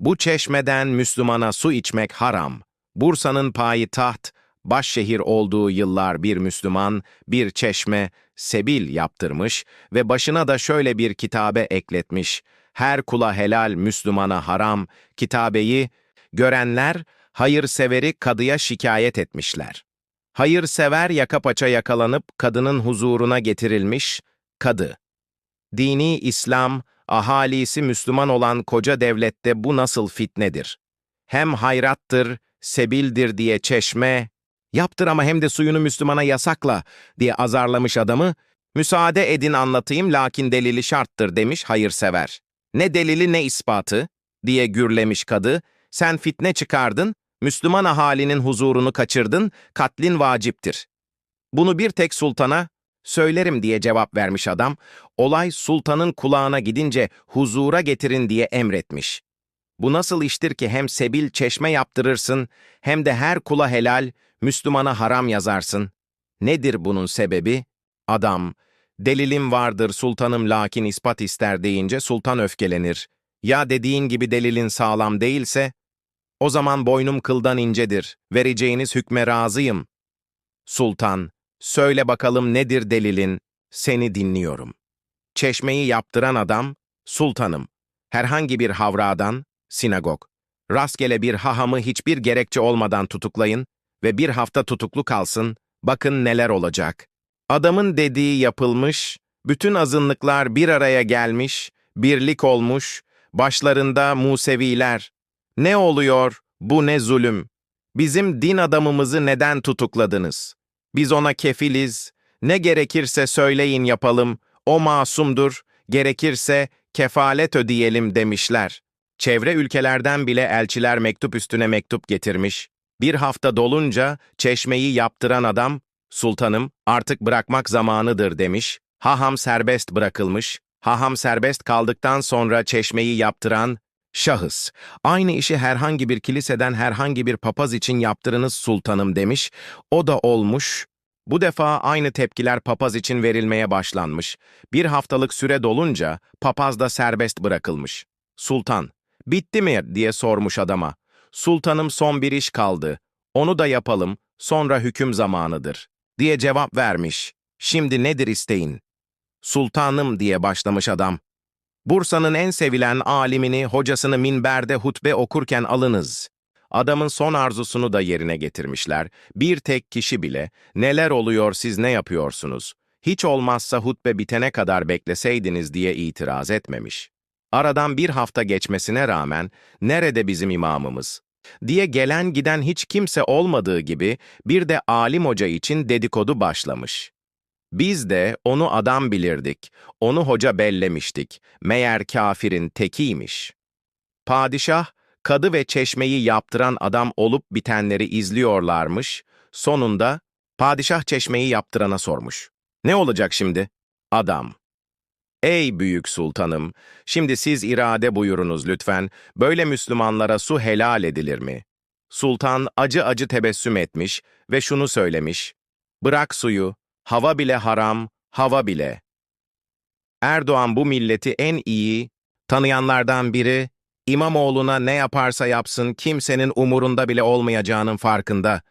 Bu çeşmeden Müslümana su içmek haram. Bursa'nın payitaht, başşehir olduğu yıllar bir Müslüman, bir çeşme, sebil yaptırmış ve başına da şöyle bir kitabe ekletmiş. Her kula helal, Müslümana haram, kitabeyi görenler hayırseveri kadıya şikayet etmişler. Hayırsever yaka paça yakalanıp kadının huzuruna getirilmiş, kadı. Dini İslam, ahalisi Müslüman olan koca devlette bu nasıl fitnedir? Hem hayrattır, sebildir diye çeşme, yaptır ama hem de suyunu Müslümana yasakla diye azarlamış adamı, müsaade edin anlatayım lakin delili şarttır demiş hayırsever. Ne delili ne ispatı diye gürlemiş kadı, sen fitne çıkardın, Müslüman ahalinin huzurunu kaçırdın, katlin vaciptir. Bunu bir tek sultana söylerim diye cevap vermiş adam, olay sultanın kulağına gidince huzura getirin diye emretmiş. Bu nasıl iştir ki hem sebil çeşme yaptırırsın, hem de her kula helal, Müslümana haram yazarsın? Nedir bunun sebebi? Adam, delilim vardır sultanım lakin ispat ister deyince sultan öfkelenir. Ya dediğin gibi delilin sağlam değilse, o zaman boynum kıldan incedir, vereceğiniz hükme razıyım. Sultan, söyle bakalım nedir delilin, seni dinliyorum. Çeşmeyi yaptıran adam, sultanım. Herhangi bir havradan, sinagog. Rastgele bir hahamı hiçbir gerekçe olmadan tutuklayın ve bir hafta tutuklu kalsın, bakın neler olacak. Adamın dediği yapılmış, bütün azınlıklar bir araya gelmiş, birlik olmuş, başlarında Museviler. Ne oluyor, bu ne zulüm? Bizim din adamımızı neden tutukladınız? Biz ona kefiliz, ne gerekirse söyleyin yapalım, o masumdur, gerekirse kefalet ödeyelim demişler. Çevre ülkelerden bile elçiler mektup üstüne mektup getirmiş. Bir hafta dolunca çeşmeyi yaptıran adam, sultanım artık bırakmak zamanıdır demiş. Haham serbest bırakılmış. Haham serbest kaldıktan sonra çeşmeyi yaptıran şahıs. Aynı işi herhangi bir kiliseden herhangi bir papaz için yaptırınız sultanım demiş. O da olmuş. Bu defa aynı tepkiler papaz için verilmeye başlanmış. Bir haftalık süre dolunca papaz da serbest bırakılmış. Sultan, bitti mi diye sormuş adama. Sultanım son bir iş kaldı. Onu da yapalım, sonra hüküm zamanıdır. Diye cevap vermiş. Şimdi nedir isteğin? Sultanım diye başlamış adam. Bursa'nın en sevilen alimini, hocasını minberde hutbe okurken alınız. Adamın son arzusunu da yerine getirmişler. Bir tek kişi bile, neler oluyor siz ne yapıyorsunuz? Hiç olmazsa hutbe bitene kadar bekleseydiniz diye itiraz etmemiş. Aradan bir hafta geçmesine rağmen, nerede bizim imamımız? diye gelen giden hiç kimse olmadığı gibi bir de alim hoca için dedikodu başlamış. Biz de onu adam bilirdik, onu hoca bellemiştik, meğer kafirin tekiymiş. Padişah, kadı ve çeşmeyi yaptıran adam olup bitenleri izliyorlarmış, sonunda padişah çeşmeyi yaptırana sormuş. Ne olacak şimdi? Adam. Ey büyük sultanım, şimdi siz irade buyurunuz lütfen, böyle Müslümanlara su helal edilir mi? Sultan acı acı tebessüm etmiş ve şunu söylemiş, bırak suyu, hava bile haram, hava bile. Erdoğan bu milleti en iyi tanıyanlardan biri, İmamoğlu'na ne yaparsa yapsın kimsenin umurunda bile olmayacağının farkında.